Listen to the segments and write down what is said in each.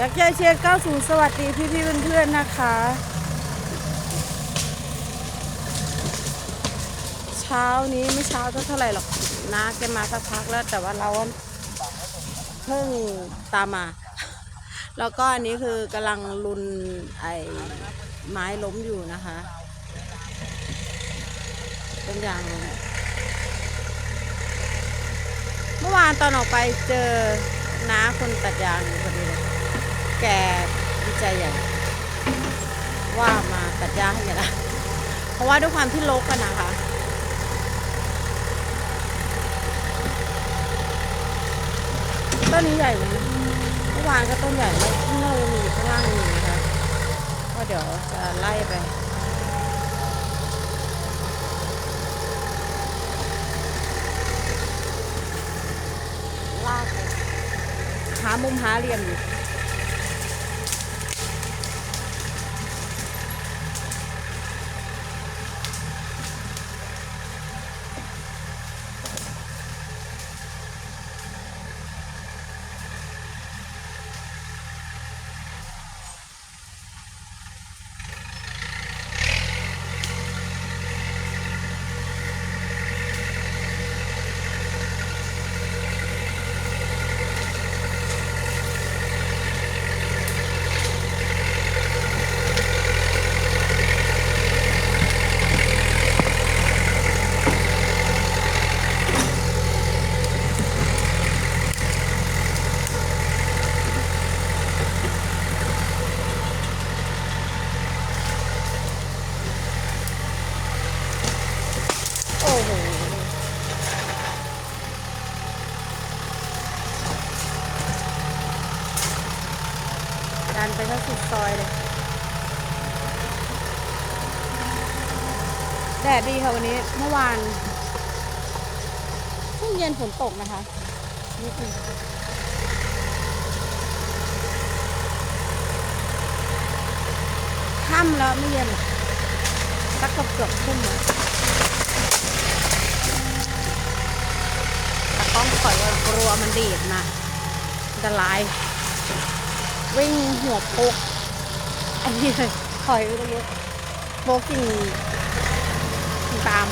อยากใจเชียร์90 สวัสดีพี่พี่ๆเพื่อนๆนะคะ เช้านี้ไม่เช้าเท่าไหร่หรอกนะแกมาสักพักแล้วแต่ว่าเราเพิ่งตามมา แล้วก็อันนี้คือกำลังลุนไอ้ไม้ล้มอยู่นะคะต้นยางเมื่อวานตอนออกไปเจอน้าคนตัดยางพอดีเลย แกดีใจใหญ่ว่ามาตัดยาให้แกละเพราะว่าด้วยความที่ลกกันนะคะต้นนี้ใหญ่เลยนะเมื่อวานก็ต้นใหญ่แล้วข้างนอกยังมีอยู่ข้างล่างมีนะคะก็เดี๋ยวจะไล่ไปลากไปหามุมหาเหลี่ยมอยู่ โอ้โห ดันไปทั้งสุดซอยเลยแดดดีค่ะวันนี้เมื่อวานช่วงเย็นฝนตกนะคะนิดนึงค่ำแล้วไม่เย็นสักเกือบเกือบทุ่มแล้วต้องถอยว่ากลัวมันดีดนะอันตราย วิ่งหัวโปกอันนี้เลยถอยไปตรงนี้โปกกิ่งกิ่งตาม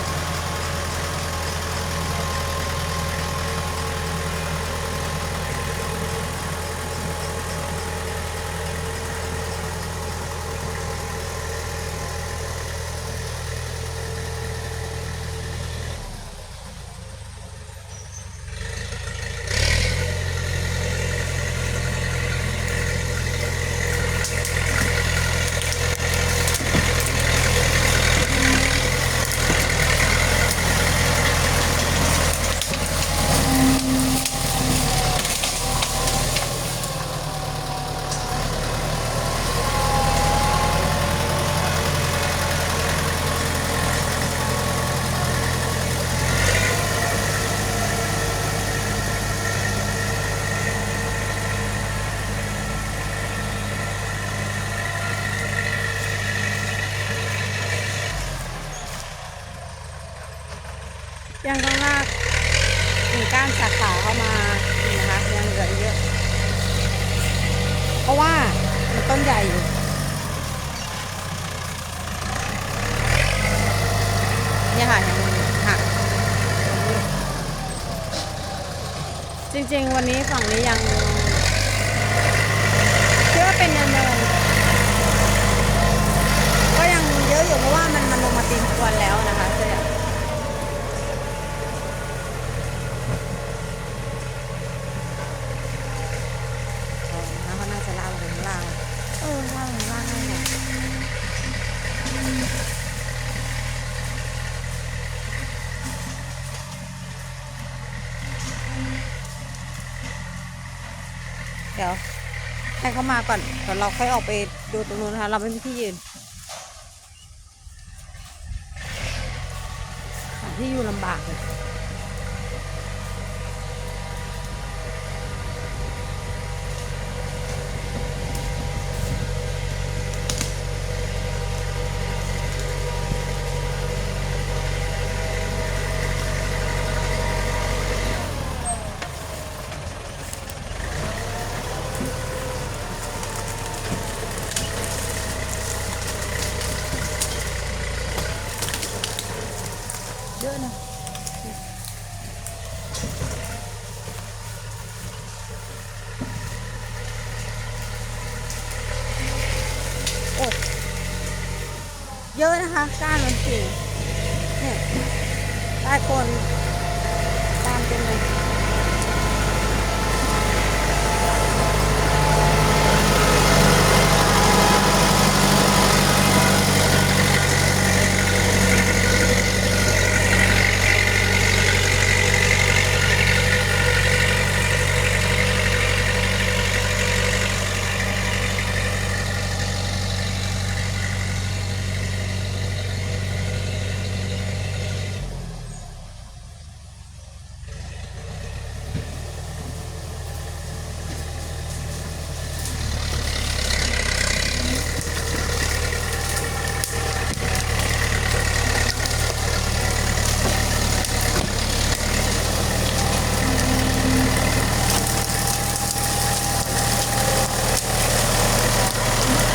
ยังต้องลากกิ่งก้านสาขาเข้ามาอีกนะคะยังเหลือเยอะ เพราะว่ามันต้นใหญ่อยู่เนี่ยค่ะยังหักจริงๆ วันนี้ฝั่งนี้ยังคิดว่าเป็นเนินเนินๆก็ยังเยอะอยู่เพราะว่ามันมันลงมาตีนควนแล้วนะคะเจ๊อะ เออน้าเขาน่าจะลากลงข้างล่างเออลากลงข้างล่างได้ไงเดี๋ยวให้เขามาก่อนเดี๋ยวเราค่อยออกไปดูตรงนู้นนะคะเราไม่มีที่ยืนที่อยู่ลำบากเลย เยอะนะคะก้านมันสีเนี่ยใต้คนตามเป็นเลย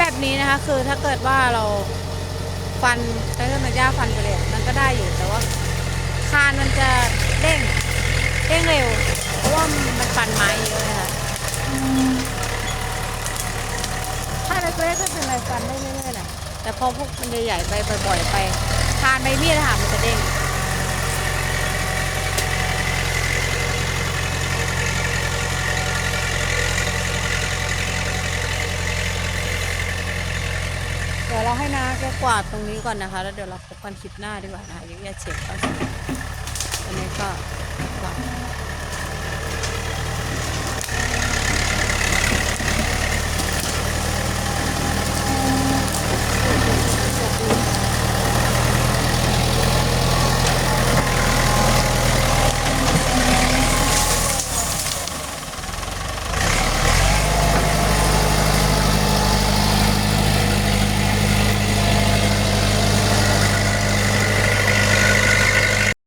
แบบ นี้นะคะ คือถ้าเกิดว่าเราฟันใช้เครื่องตัดหญ้าฟันไปเลยอะมันก็ได้อยู่แต่ว่าคานมันจะเด้งเด้งเร็ว เพราะว่ามันฟันไม้เยอะนะคะถ้าเล็กๆก็เป็นไรฟันได้เรื่อยๆแหละแต่พอพวกมันใหญ่ๆไปบ่อยๆไปคานใบมีดอะค่ะมันจะเด้ง เดี๋ยวเราให้นา แกกวาดตรงนี้ก่อนนะคะ แล้วเดี๋ยวเราพบกันคลิปหน้าดีกว่านะคะยุ่ย่าเช็ดเข้าตอนนี้ก็